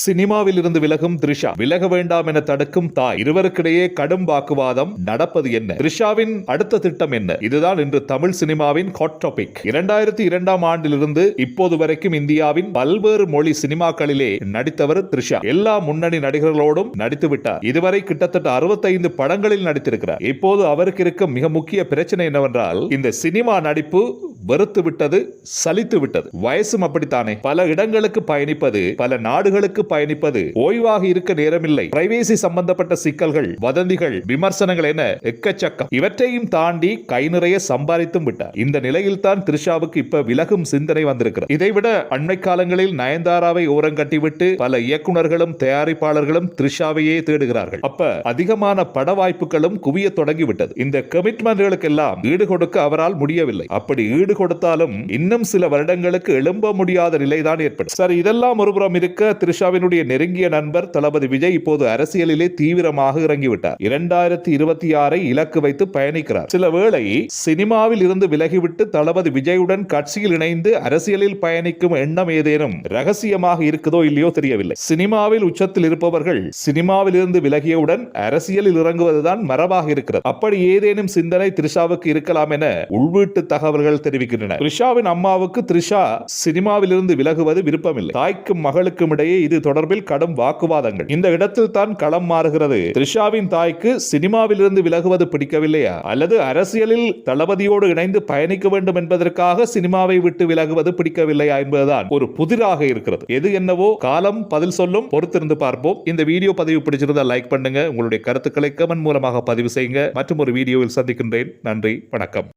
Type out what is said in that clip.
சினிமாவில் இருந்து விலகும் த்ரிஷா. விலக வேண்டாம் என தடுக்கும் தாய். இருவருக்கிடையே கடும் வாக்குவாதம் நடப்பது என்ன? த்ரிஷாவின் அடுத்த திட்டம் என்ன? இதுதான் இன்று தமிழ் சினிமாவின் ஹாட் டாபிக் இரண்டாயிரத்தி இரண்டாம் ஆண்டிலிருந்து இப்போது வரைக்கும் இந்தியாவின் பல்வேறு மொழி சினிமாக்களிலே நடித்தவர் த்ரிஷா. எல்லா முன்னணி நடிகர்களோடும் நடித்து விட்டார். இதுவரை கிட்டத்தட்ட அறுபத்தைந்து படங்களில் நடித்திருக்கிறார். இப்போது அவருக்கு இருக்கும் மிக முக்கிய பிரச்சனை என்னவென்றால் இந்த சினிமா நடிப்பு வெறுத்து விட்டது சலித்து விட்டது வயசும் அப்படித்தானே. பல இடங்களுக்கு பயணிப்பது பல நாடுகளுக்கு பயணிப்பது ஓய்வாக இருக்க நேரமில்லை. பிரைவேசி சம்பந்தப்பட்ட சிக்கல்கள் வதந்திகள் விமர்சனங்கள் என எக்கச்சக்கம். இவற்றையும் தாண்டி கை நிறைய சம்பாதித்தும் விட்டார். இந்த நிலையில் தான் த்ரிஷாவுக்கு இப்ப விலகும் சிந்தனை வந்திருக்கிறது. இதைவிட அண்மை காலங்களில் நயன்தாராவை ஓரம் கட்டிவிட்டு பல இயக்குநர்களும் தயாரிப்பாளர்களும் த்ரிஷாவையே தேடுகிறார்கள். அப்ப அதிகமான பட வாய்ப்புகளும் குவிய தொடங்கிவிட்டது. இந்த கமிட்மெண்ட்களுக்கெல்லாம் ஈடு கொடுக்க அவரால் முடியவில்லை. அப்படி ஈடு கொடுத்தாலும் இன்னும் சில வருடங்களுக்கு எழும்ப முடியாத நிலைதான் ஏற்படும். சரி இதெல்லாம் ஒருபுறம் இருக்க த்ரிஷாவினுடைய நெருங்கிய நண்பர் தளபதி விஜய் இப்போது அரசியலிலே தீவிரமாக இறங்கிவிட்டார். இரண்டாயிரத்தி இருபத்தி ஆறை இலக்கு வைத்து பயணிக்கிறார். சில வேளை சினிமாவில் இருந்து விலகிவிட்டு தளபதி விஜயுடன் கட்சியில் இணைந்து அரசியலில் பயணிக்கும் எண்ணம் ஏதேனும் ரகசியமாக இருக்குதோ இல்லையோ தெரியவில்லை. சினிமாவில் உச்சத்தில் இருப்பவர்கள் சினிமாவில் இருந்து விலகியவுடன் அரசியலில் இறங்குவதுதான் மரபாக இருக்கிறது. அப்படி ஏதேனும் சிந்தனை த்ரிஷாவுக்கு இருக்கலாம் என உள்வீட்டு தகவல்கள் தெரிவிக்கின்றன. த்ரிஷாவின் அம்மாவுக்கு த்ரிஷா சினிமாவிலிருந்து விலகுவது விருப்பமில்லை. தாய்க்கும் மகளுக்கும் இடையே இது தொடர்பில் கடும் வாக்குவாதங்கள். இந்த இடத்தில் தான் களம் மாறுகிறது. த்ரிஷாவின் தாய்க்கு சினிமாவிலிருந்து விலகுவது பிடிக்கவில்லையா? அல்லது அரசியலில் தளபதியோடு இணைந்து பயணிக்க வேண்டும் என்பதற்காக சினிமாவை விட்டு விலகுவது பிடிக்கவில்லையா என்பதுதான் ஒரு புதிராக இருக்கிறது. எது என்னவோ காலம் பதில் சொல்லும் பொறுத்திருந்து பார்ப்போம். இந்த வீடியோ பதிவு பிடிச்சிருந்தா லைக் பண்ணுங்க. உங்களுடைய கருத்துக்களை கமெண்ட் மூலமாக பதிவு செய்யுங்க. மற்றும் ஒரு வீடியோவில் சந்திக்கின்றேன். நன்றி. வணக்கம்.